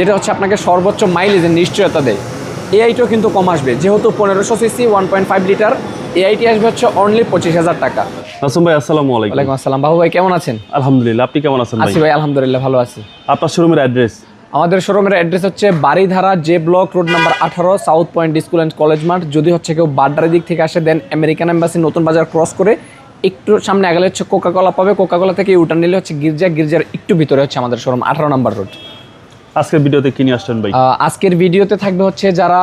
যেটা হচ্ছে আপনাকে সর্বোচ্চ মাইলেজের নিশ্চয়তা দেয়। এআইটিও কিন্তু কম আসবে। যেহেতু পনেরোশো CC one point five litre AIT আসবে হচ্ছে অনলি পঁচিশ হাজার টাকা। নাসুম ভাই আসসালামু আলাইকুম। ওয়ালাইকুম আসসালাম। বাবু ভাই কেমন আছেন? আলহামদুলিল্লাহ আপনি কেমন আছেন আছি ভাই? আলহামদুলিল্লাহ ভালো আছি। আপনার শোরুমের অ্যাড্রেস আমাদের শোরুমের অ্যাড্রেস হচ্ছে Baridhara J block road number আঠারো south point school and college মাঠ। যদি হচ্ছে কেউ বাড্ডারের দিক থেকে আসে দেন আমেরিকান এম্বাসি নতুন বাজার ক্রস করে একটু সামনে আগালে হচ্ছে কোকাকোলা পাবে। কোকাকোলা থেকে ইউটার নিলে হচ্ছে গির্জা গির্জার একটু ভিতরে হচ্ছে আমাদের শোরুম আঠারো নাম্বার রোড আজকের ভিডিওতে কি নিয়ে আসছেন ভাই? আজকের ভিডিওতে থাকবে হচ্ছে যারা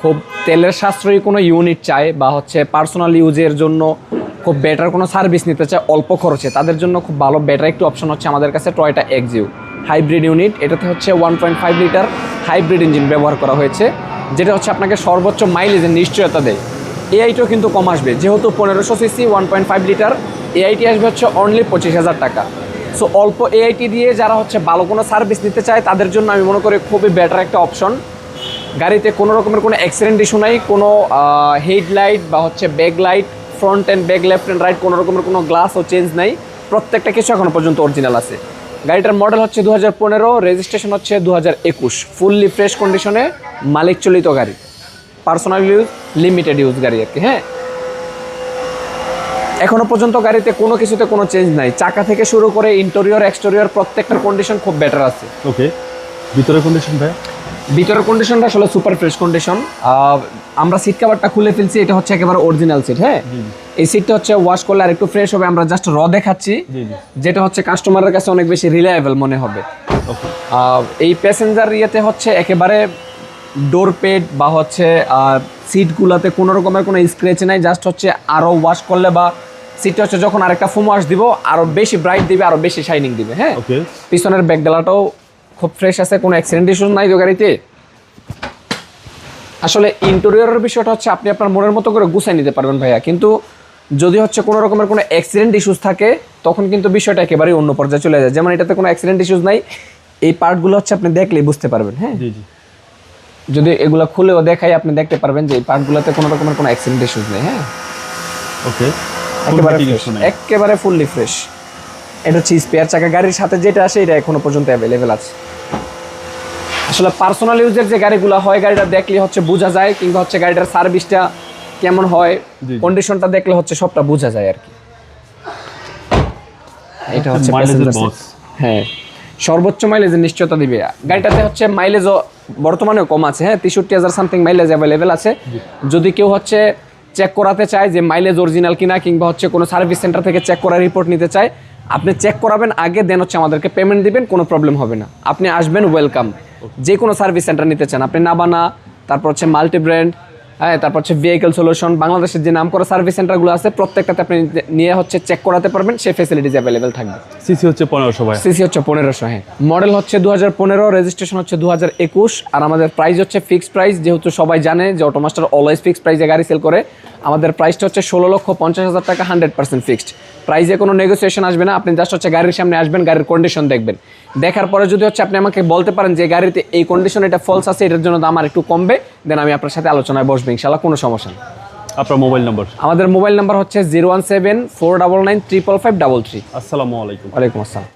খুব তেলের সাশ্রয়ী কোনো ইউনিট চায় বা হচ্ছে পার্সোনাল ইউজের জন্য খুব বেটার কোনো সার্ভিস নিতে চায় অল্প খরচে, তাদের জন্য খুব ভালো বেটার একটু অপশন হচ্ছে আমাদের কাছে টয়টা এক্সিউ হাইব্রিড ইউনিট এটাতে হচ্ছে one point five litre hybrid engine ব্যবহার করা হয়েছে, যেটা হচ্ছে আপনাকে সর্বোচ্চ মাইলেজের নিশ্চয়তা দেয়। এআইটিও কিন্তু কম আসবে, যেহেতু পনেরোশো CC one point five litre AIT আসবে হচ্ছে অনলি পঁচিশ হাজার টাকা। সো অল্প এআইটি দিয়ে যারা হচ্ছে ভালো কোনো সার্ভিস নিতে চায়, তাদের জন্য আমি মনে করি খুবই বেটার একটা অপশন গাড়িতে কোনো রকমের কোনো অ্যাক্সিডেন্ট ইস্যু নাই, কোনো হেডলাইট বা হচ্ছে back light front and back left and right কোনো রকমের কোনো গ্লাসও চেঞ্জ নাই। প্রত্যেকটা কিছু এখনও পর্যন্ত অরিজিনাল আছে। গাড়িটার মডেল হচ্ছে দু হাজার পনেরো রেজিস্ট্রেশন হচ্ছে দু হাজার একুশ ফুললি ফ্রেশ কন্ডিশনে মালিক চলিত গাড়ি। পার্সোনাল ইউজ লিমিটেড ইউজ গাড়ি আর কি হ্যাঁ? এখনও পর্যন্ত গাড়িতে কোনো কিছুতে কোনো চেঞ্জ নাই। চাকা থেকে শুরু করে ইন্টেরিয়র এক্সটেরিয়র প্রত্যেকটার কন্ডিশন খুব বেটার আছে। ওকে ভিতরের কন্ডিশন ভাই ভিতরের কন্ডিশনটা আসলে সুপার ফ্রেশ কন্ডিশন আমরা সিট কাভারটা খুলে ফেলছি এটা হচ্ছে একেবারে অরিজিনাল সিট হ্যাঁ? এই সিটটা হচ্ছে ওয়াশ করলে আর একটু ফ্রেশ হবে আমরা জাস্ট র দেখাচ্ছি। যেটা হচ্ছে কাস্টমারের কাছে অনেক বেশি রিলায়েবল মনে হবে। ওকে এই প্যাসেঞ্জার ইয়েতে হচ্ছে একেবারে ডোর পেড বা হচ্ছে সিটগুলোতে কোনো রকমের কোনো স্ক্র্যাচ নাই জাস্ট হচ্ছে আরও ওয়াশ করলে বা সিটটা হচ্ছে যখন আরেকটা ফোম ওয়াশ দিব আরও বেশি ব্রাইট দিবে আরও বেশি শাইনিং দিবে হ্যাঁ? ওকে পিছনের ব্যাগডালাটাও খুব ফ্রেশ আছে কোনো অ্যাক্সিডেন্ট ইস্যু নাই তো গাড়িতে। আসলে ইন্টেরিয়রের বিষয়টা হচ্ছে আপনি আপনার মনের মতো করে গুছাই নিতে পারবেন ভাইয়া। কিন্তু যদি হচ্ছে কোনো রকমের কোনো অ্যাক্সিডেন্ট ইস্যুস থাকে তখন কিন্তু বিষয়টা একেবারেই অন্য পর্যায়ে চলে যায়। যেমন এটাতে কোনো অ্যাক্সিডেন্ট ইস্যুস নাই এই পার্টগুলো হচ্ছে আপনি দেখলেই বুঝতে পারবেন হ্যাঁ? জি জি। যদি এগুলো খুলেও দেখাই আপনি দেখতে পারবেন যে এই পার্টগুলোতে কোনো রকমের কোনো অ্যাক্সিডেন্ট ইস্যুস নেই হ্যাঁ? ওকে একেবারে একেবারে ফুললি ফ্রেশ এটা হচ্ছে স্পেয়ার চাকা গাড়ির সাথে যেটা আসে এটা এখনও পর্যন্ত অ্যাভেলেবেল আছে। আসলে পার্সোনাল ইউজের যে গাড়িগুলো হয় গাড়িটা দেখলে হচ্ছে বোঝা যায় কিংবা হচ্ছে গাড়িটার সার্ভিসটা কেমন হয়। কন্ডিশনটা দেখলে হচ্ছে সবটা বোঝা যায় আর কি। এটা হচ্ছে। হ্যাঁ সর্বোচ্চ মাইলেজের নিশ্চয়তা দিবে। গাড়িটাতে হচ্ছে মাইলেজও বর্তমানেও কম আছে হ্যাঁ তেষট্টি হাজার সামথিং মাইলেজ অ্যাভেলেবেল আছে। যদি কেউ হচ্ছে চেক করাতে চায় যে মাইলেজ অরিজিনাল কিনা কিংবা হচ্ছে কোনো সার্ভিস সেন্টার থেকে চেক করার রিপোর্ট নিতে চায়। আপনি চেক করাবেন আগে দেন হচ্ছে আমাদেরকে পেমেন্ট দিবেন কোনো প্রবলেম হবে না। আপনি আসবেন ওয়েলকাম যে কোনো সার্ভিস সেন্টার নিতে চান। আপনি নাবানা তারপর হচ্ছে মাল্টি ব্র্যান্ড হ্যাঁ তারপর হচ্ছে ভেহিকেল সলিউশন বাংলাদেশের যে নাম করা সার্ভিস সেন্টারগুলো আছে প্রত্যেকটাতে আপনি নিয়ে হচ্ছে চেক করাতে পারবেন সেই ফেসিলিটিস অ্যাভেলেবেল থাকবে। সিসি হচ্ছে পনেরোশো ভাই। সিসি হচ্ছে পনেরোশো হ্যাঁ। মডেল হচ্ছে দু হাজার পনেরো রেজিস্ট্রেশন হচ্ছে দু হাজার একুশ আর আমাদের প্রাইস হচ্ছে ফিক্সড প্রাইস যেহেতু সবাই জানে যে অটোমাস্টার অলওয়েজ ফিক্সড প্রাইসে গাড়ি সেল করে আমাদের প্রাইসটা হচ্ছে ষোলো লক্ষ পঞ্চাশ হাজার টাকা হান্ড্রেড পার্সেন্ট ফিক্সড প্রাইসে কোনো নেগোসিয়েশন আসবে না আপনি জাস্ট হচ্ছে গাড়ির সামনে আসবেন গাড়ির কন্ডিশন দেখবেন। দেখার পরে যদি হচ্ছে আপনি আমাকে বলতে পারেন যে গাড়িতে এই কন্ডিশন এটা ফলস আছে এটার জন্য দাম আর একটু কমবে দেন আমি আপনার সাথে আলোচনায় বসবো ইনশাল্লাহ কোনো সমস্যা নেই। আপনার মোবাইল নম্বর? আমাদের মোবাইল নাম্বার হচ্ছে zero one seven four double nine triple five double three. আসসালামু আলাইকুম। ওয়ালাইকুম আসসালাম।